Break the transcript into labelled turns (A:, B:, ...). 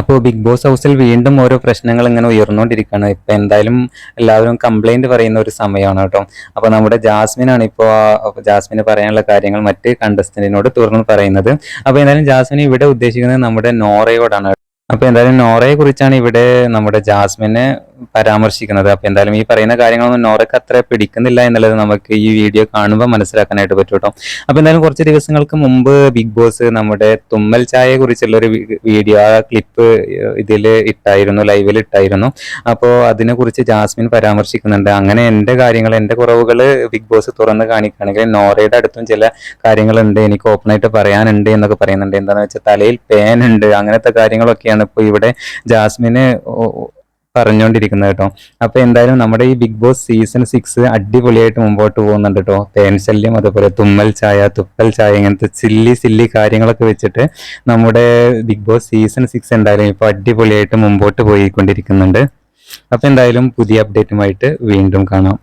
A: അപ്പോൾ big boss ഹൗസിൽ വീണ്ടും ഓരോ പ്രശ്നങ്ങൾ ഇങ്ങനെ ഉയർന്നുകൊണ്ടിരിക്കുകയാണ്. ഇപ്പം എന്തായാലും എല്ലാവരും കംപ്ലൈന്റ് പറയുന്ന ഒരു സമയമാണ് കേട്ടോ. അപ്പോൾ നമ്മുടെ ജാസ്മിനാണ് ഇപ്പോൾ ജാസ്മിന് പറയാനുള്ള കാര്യങ്ങൾ മറ്റ് കണ്ടസ്റ്റന്റിനോട് തുറന്ന് പറയുന്നത്. അപ്പോൾ എന്തായാലും ജാസ്മിൻ ഇവിടെ ഉദ്ദേശിക്കുന്നത് നമ്മുടെ നോറയോടാണ് അപ്പോൾ എന്തായാലും നോറയെ കുറിച്ചാണ് ഇവിടെ നമ്മുടെ ജാസ്മിനെ പരാമർശിക്കുന്നത്. അപ്പൊ എന്തായാലും ഈ പറയുന്ന കാര്യങ്ങളൊന്നും നോറയ്ക്ക് അത്ര പിടിക്കുന്നില്ല എന്നുള്ളത് നമുക്ക് ഈ വീഡിയോ കാണുമ്പോൾ മനസ്സിലാക്കാനായിട്ട് പറ്റും കേട്ടോ. അപ്പൊ എന്തായാലും കുറച്ച് ദിവസങ്ങൾക്ക് മുമ്പ് ബിഗ് ബോസ് നമ്മുടെ തുമ്മൽ ചായയെ കുറിച്ചുള്ള ഒരു വീഡിയോ ആ ക്ലിപ്പ് ഇതിൽ ഇട്ടായിരുന്നു ലൈവിൽ ഇട്ടായിരുന്നു. അപ്പോൾ അതിനെക്കുറിച്ച് ജാസ്മിൻ പരാമർശിക്കുന്നുണ്ട്. അങ്ങനെ എന്റെ കാര്യങ്ങൾ എന്റെ കുറവുകൾ ബിഗ് ബോസ് തുറന്ന് കാണിക്കുകയാണെങ്കിൽ നോറയുടെ അടുത്തും ചില കാര്യങ്ങളുണ്ട് എനിക്ക് ഓപ്പണായിട്ട് പറയാനുണ്ട് എന്നൊക്കെ പറയുന്നുണ്ട്. എന്താണെന്ന് വെച്ചാൽ തലയിൽ പേനുണ്ട് അങ്ങനത്തെ കാര്യങ്ങളൊക്കെയാണ് ഇപ്പോൾ ഇവിടെ ജാസ്മിന് പറഞ്ഞുകൊണ്ടിരിക്കുന്നത് കേട്ടോ. അപ്പൊ എന്തായാലും നമ്മുടെ ഈ ബിഗ് ബോസ് സീസൺ സിക്സ് അടിപൊളിയായിട്ട് മുമ്പോട്ട് പോകുന്നുണ്ട് കേട്ടോ. തേൻ ശല്യം അതുപോലെ തുമ്മൽ ചായ തുപ്പൽ ചായ ഇങ്ങനത്തെ ചില്ലി സില്ലി കാര്യങ്ങളൊക്കെ വെച്ചിട്ട് നമ്മുടെ ബിഗ് ബോസ് സീസൺ സിക്സ് എന്തായാലും ഇപ്പൊ അടിപൊളിയായിട്ട് മുമ്പോട്ട് പോയിക്കൊണ്ടിരിക്കുന്നുണ്ട്. അപ്പൊ എന്തായാലും പുതിയ അപ്ഡേറ്റുമായിട്ട് വീണ്ടും കാണാം.